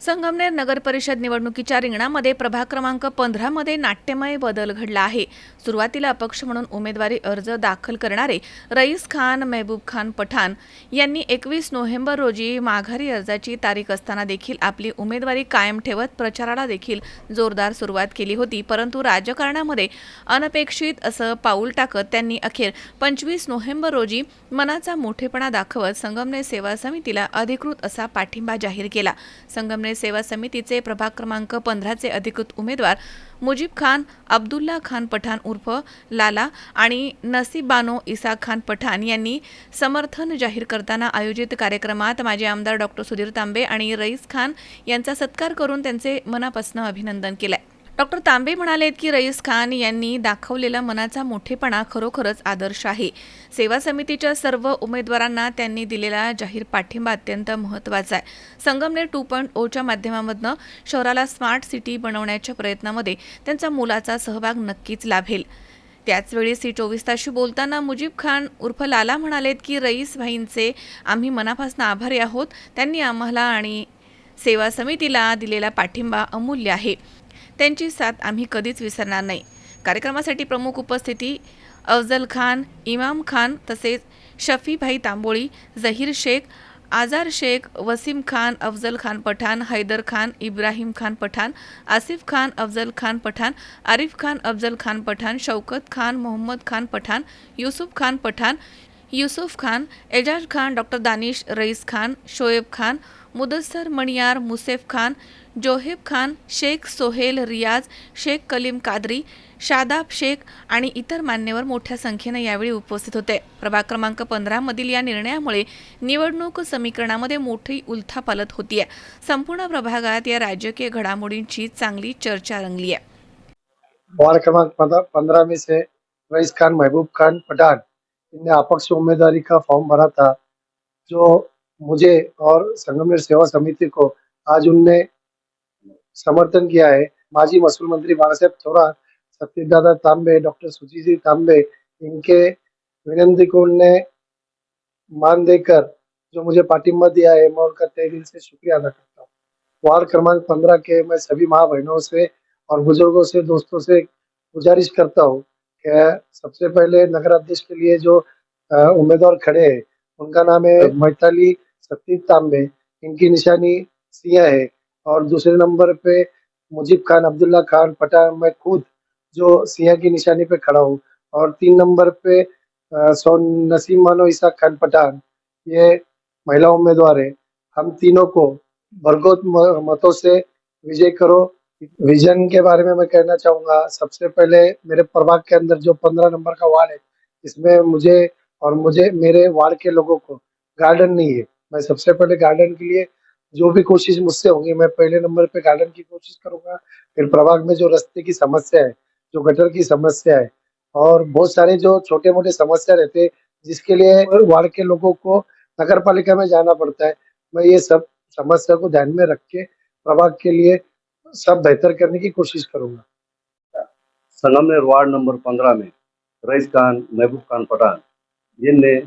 संगमनेर नगर परिषद निवडणुकीच्या रिंगणामध्ये प्रभाग क्रमांक पंधरामध्ये नाट्यमय बदल घडला आहे. सुरुवातीला अपक्ष म्हणून उमेदवारी अर्ज दाखल करणारे रईस खान मेहबूब खान पठाण यांनी एकवीस नोव्हेंबर रोजी माघारी अर्जाची तारीख असताना देखील आपली उमेदवारी कायम ठेवत प्रचाराला देखील जोरदार सुरुवात केली होती. परंतु राजकारणामध्ये अनपेक्षित असं पाऊल टाकत त्यांनी अखेर पंचवीस नोव्हेंबर रोजी मनाचा मोठेपणा दाखवत संगमनेर सेवा समितीला अधिकृत असा पाठिंबा जाहीर केला. संगमनेर सेवा समितीचे प्रभाग क्रमांक पंधराचे अधिकृत उमेदवार मुजीब खान अब्दुल्ला खान पठाण उर्फ लाला आणि नसीबानो इसा खान पठाण यांनी समर्थन जाहीर करताना आयोजित कार्यक्रमात माजी आमदार डॉक्टर सुधीर तांबे आणि रईस खान यांचा सत्कार करून त्यांचे मनापासून अभिनंदन केलंय. डॉक्टर तांबे म्हणालेत की रईस खान यांनी दाखवलेला मनाचा मोठेपणा खरोखरच आदर्श आहे. सेवा समितीच्या सर्व उमेदवारांना त्यांनी दिलेला जाहीर पाठिंबा अत्यंत महत्त्वाचा आहे. संगमनेर टू पॉईंट ओच्या माध्यमामधनं शहराला स्मार्ट सिटी बनवण्याच्या प्रयत्नामध्ये त्यांचा मोलाचा सहभाग नक्कीच लाभेल. त्याचवेळी सी चोवीस ताशी बोलताना मुजीब खान उर्फ लाला म्हणालेत की रईस भाईंचे आम्ही मनापासून आभारी आहोत. त्यांनी आम्हाला आणि सेवा समितीला दिलेला पाठिंबा अमूल्य आहे. त्यांची साथ आम्ही कधीच विसरणार नाही. कार्यक्रमासाठी प्रमुख उपस्थिती अफजल खान इमाम खान तसेच शफीभाई तांबोळी जहीर शेख आजार शेख वसीम खान अफजल खान पठाण हैदर खान इब्राहिम खान पठाण आसिफ खान अफजल खान पठाण आरिफ खान अफजल खान पठाण शौकत खान मोहम्मद खान पठाण युसुफ खान पठाण युसुफ खान एजाज खान डॉक्टर दानिश रईस खान शोएब खान मुदस्सर मणियार मुसेफ खान जोहेब खान शेख सोहेल रियाज शेख कलीम कादरी शादाब शेख आणि इतर मान्यवर मोठ्या संख्येनं यावेळी उपस्थित होते. प्रभाग क्रमांक पंधरामधील या निर्णयामुळे निवडणूक समीकरणामध्ये मोठी उलथापालत होतीये. संपूर्ण प्रभागात या राजकीय घडामोडींची चांगली चर्चा रंगली आहे वार्ड क्रमांक पंद्रह में से रईस खान महबूब खान पठान इनने अपक्ष उम्मीदवारी का फॉर्म भरा था जो मुझे और संगमनेर सेवा समिति को आज उनने समर्थन किया है। माजी महसूल मंत्री बाला साहेब थोरात, सत्यदादा तांबे, डॉक्टर सुजीजी तांबे, इनके विनंती को उनने मान देकर जो मुझे पाठिंबा दिया है, मैं उनका तहे दिल से शुक्रिया अदा करता हूँ। वार्ड क्रमांक पंद्रह के मैं सभी माँ बहनों से और बुज़ुर्गों से, दोस्तों से गुजारिश करता हूँ कि सबसे पहले नगर अध्यक्ष के लिए जो उम्मीदवार खड़े हैं, उनका नाम है मैताली सतीश तांबे इनकी निशानी सिया है। और दूसरे नंबर पे मुजीब खान, अब्दुल्ला खान, पठान, मैं खुद जो सिया की निशानी पे खड़ा हूँ। और तीन नंबर पे सो नसीम मानो इसा खान पठान, ये महिला उम्मीदवार है। हम तीनों को भरगोत मतों से विजय करो। विजन के बारे में मैं कहना चाहूँगा, सबसे पहले मेरे प्रभाग के अंदर जो पंद्रह नंबर का वार्ड है, इसमें मुझे और मुझे, मेरे वार्ड के लोगों को गार्डन नहीं है। मैं सबसे पहले गार्डन के लिए जो भी कोशिश मुझसे होंगी, मैं पहले नंबर पे गार्डन की कोशिश करूँगा, फिर प्रभाग में जो रास्ते की समस्या है, जो गटर की समस्या है, और बहुत सारे जो छोटे मोटे समस्या रहते हैं, जिसके लिए वार्ड के लोगों को नगर पालिका में जाना पड़ता है। मैं ये सब समस्या को ध्यान में रख के प्रभाग के लिए सब बेहतर करने की कोशिश करूँगा। संगमनेर वार्ड नंबर पंद्रह में रईस खान, महबूब खान पठान, जिनने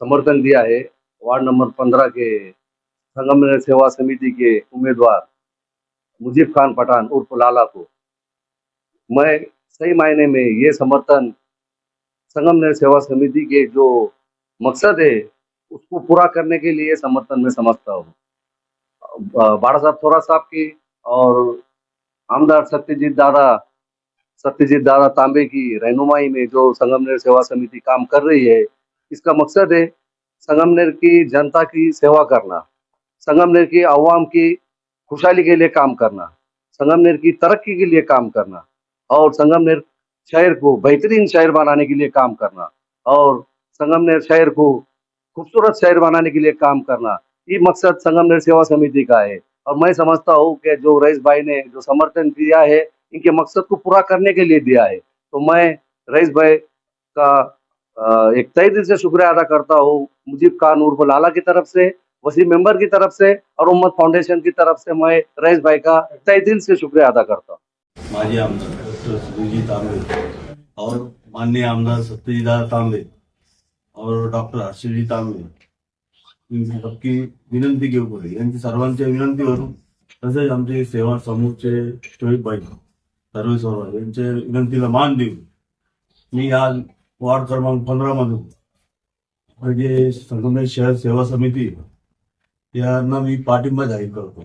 समर्थन दिया है वार्ड नंबर पंद्रह के संगमनेर सेवा समिति के उम्मीदवार मुजीब खान पठान उर्फ़ लाला को। मैं सही मायने में ये समर्थन संगमनेर सेवा समिति के जो मकसद है, उसको पूरा करने के लिए समर्थन में समझता हूँ। बाड़ा साहब थोड़ा साहब की और आमदार सत्यजीत दादा सत्यजीत दादा तांबे की रहनुमाई में जो संगमनेर सेवा समिति काम कर रही है, इसका मकसद है संगमनेर की जनता की सेवा करना, संगमनेर की आवाम की खुशहाली के लिए काम करना, संगमनेर की तरक्की के लिए काम करना, और संगमनेर शहर को बेहतरीन शहर बनाने के लिए काम करना, और संगमनेर शहर को खूबसूरत शहर बनाने के लिए काम करना। ये मकसद संगमनेर सेवा समिति का है, और मैं समझता हूँ कि जो रईस भाई ने जो समर्थन दिया है, इनके मकसद को पूरा करने के लिए दिया है। तो मैं रईस भाई का एक तय दिल से शुक्रिया अदा करता हूँ। मुजीब खान उर्फ़ लाला की तरफ़ से, वसीम मेंबर की तरफ़ से और उम्मत फाउंडेशन की तरफ़ से मैं रईस भाई का तय दिल से शुक्रिया अदा करता हूँ। और माननीय आमदार सत्यजीदा तांबे और डॉक्टर हर्षजी तांबे सबकी विनंती के ऊपर यांची सर्वांच्या विनंतीवरून तसेच आमचे सेवा समूहचे शोएब भाई, सर्व सर्व यांच्या विनंतीला मान देऊन मी आज वार्ड क्रमांक पंधरा मधून म्हणजे संगमनेर शहर सेवा समिती यांना मी पाठिंबा जाहीर करतो.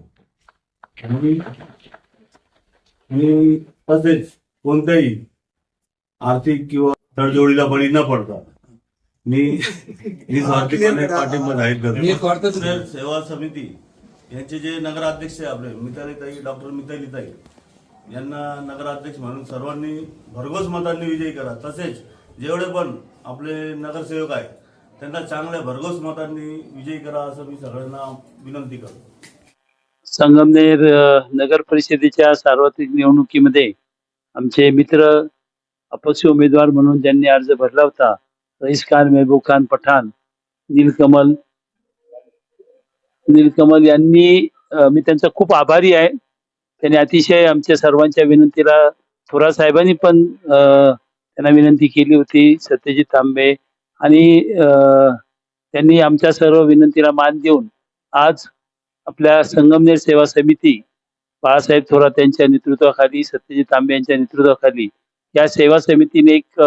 आणि तसेच कोणत्याही आर्थिक किंवा तडजोडीला बळी न पडता मी निस्वार्थीपणे पाठिंबा जाहीर करतो. सेवा समिती यांचे जे नगराध्यक्ष आहे आपले मितालीताई डॉक्टर मितालीताई यांना नगराध्यक्ष म्हणून सर्वांनी भरघोस मतांनी विजयी करा. तसेच जेवढे पण आपले नगरसेवक आहेत त्यांना चांगल्या भरघोस मतांनी विजयी करा असं मी सगळ्यांना विनंती करतो. संगमनेर नगर परिषदेच्या सार्वत्रिक निवडणुकीमध्ये आमचे मित्र अपक्ष उमेदवार म्हणून ज्यांनी अर्ज भरला होता रईस खान मेहबूब खान पठाण नीलकमल नीलकमल यांनी मी त्यांचा खूप आभारी आहे. त्यांनी अतिशय आमच्या सर्वांच्या विनंतीला थोरा साहेबांनी पण त्यांना विनंती केली होती. सत्यजित तांबे आणि त्यांनी आमच्या सर्व विनंतीला मान देऊन आज आपल्या संगमनेर सेवा समिती बाळासाहेब थोरात यांच्या नेतृत्वाखाली सत्यजित तांबे यांच्या नेतृत्वाखाली या सेवा समितीने एक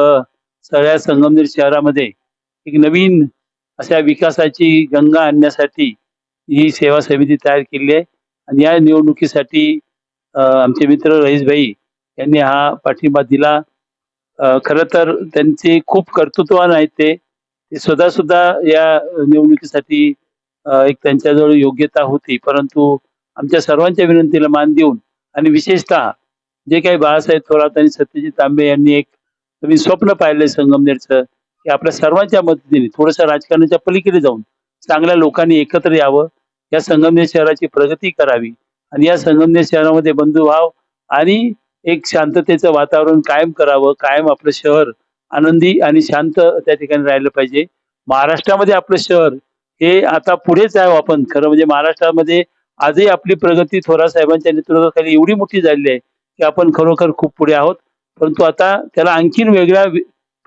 सगळ्या संगमनेर शहरामध्ये एक नवीन अशा विकासाची गंगा आणण्यासाठी ही सेवा समिती तयार केली आहे. आणि या निवडणुकीसाठी आमचे मित्र रईसभाई यांनी हा पाठिंबा दिला. खरं तर त्यांचे खूप कर्तृत्वान आहेत ते. स्वतः सुद्धा या निवडणुकीसाठी एक त्यांच्याजवळ योग्यता होती. परंतु आमच्या सर्वांच्या विनंतीला मान देऊन आणि विशेषतः जे काही बाळासाहेब थोरात आणि सत्यजित तांबे यांनी एक तुम्ही स्वप्न पाहिलंय संगमनेरचं की आपल्या सर्वांच्या मदतीने थोडंसं राजकारणाच्या पलीकडे जाऊन चांगल्या लोकांनी एकत्र यावं या संगमनेर शहराची प्रगती करावी आणि या संगमनेर शहरामध्ये बंधुभाव आणि एक शांततेचं वातावरण कायम करावं कायम आपलं शहर आनंदी आणि शांत त्या ठिकाणी राहिलं पाहिजे. महाराष्ट्रामध्ये आपलं शहर हे आता पुढेच आहे आपण. खरं म्हणजे महाराष्ट्रामध्ये आजही आपली प्रगती थोरा साहेबांच्या नेतृत्वाखाली एवढी मोठी झालेली आहे की आपण खरोखर खूप पुढे आहोत. परंतु आता त्याला आणखीन वेगळ्या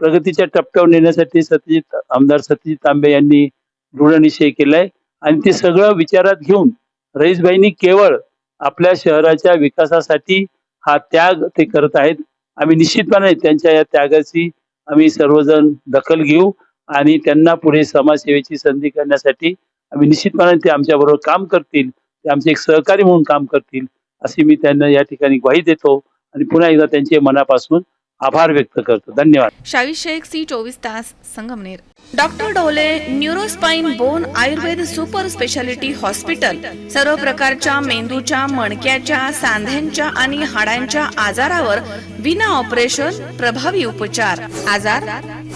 प्रगतीच्या टप्प्यावर नेण्यासाठी सत्यजित आमदार सत्यजित तांबे यांनी दृढनिश्चय केलाय. आणि ते सगळं विचारात घेऊन रईसबाईंनी केवळ आपल्या शहराच्या विकासासाठी हा त्याग ते करत आहेत. आम्ही निश्चितपणे त्यांच्या या त्यागाची आम्ही सर्वजण दखल घेऊ आणि त्यांना पुढे समाजसेवेची संधी करण्यासाठी आम्ही निश्चितपणे ते आमच्याबरोबर काम करतील. ते आमचे एक सहकारी म्हणून काम करतील अशी मी त्यांना या ठिकाणी ग्वाही देतो. आणि पुन्हा एकदा त्यांचे मनापासून आभार व्यक्त करतो. धन्यवाद. शाहीद शेख सी चोवीस तास Sangamner. Doctor Dole neuro spine bone Ayurveda super speciality hospital. सर्व प्रकारच्या मेंदूच्या मणक्याच्या सांध्यांच्या आणि हाडांच्या आजारावर विना ऑपरेशन प्रभावी उपचार. आजार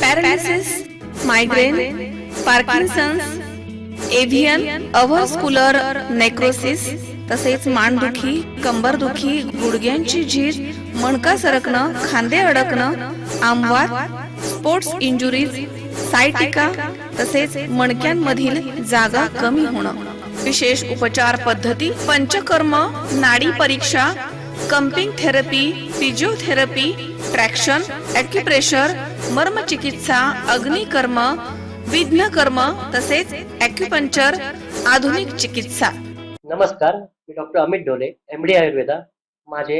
paralysis migraine Parkinson's AVN avascular necrosis तसेच मानदुखी कंबरदुखी गुडघ्यांची झीज मणका सरकणं खांदे अडकणं आंबवात स्पोर्ट्स इंजुरीज सायटिका तसेच मणक्यांमधील जागा कमी होणं. विशेष उपचार पद्धती पंचकर्म नाडी परीक्षा cupping therapy physiotherapy traction acupressure मर्मचिकित्सा अग्निकर्म विघ्नकर्म तसेच अॅक्युपंक्चर आधुनिक चिकित्सा. नमस्कार मी डॉक्टर अमित डोले एम डी आयुर्वेदा माझे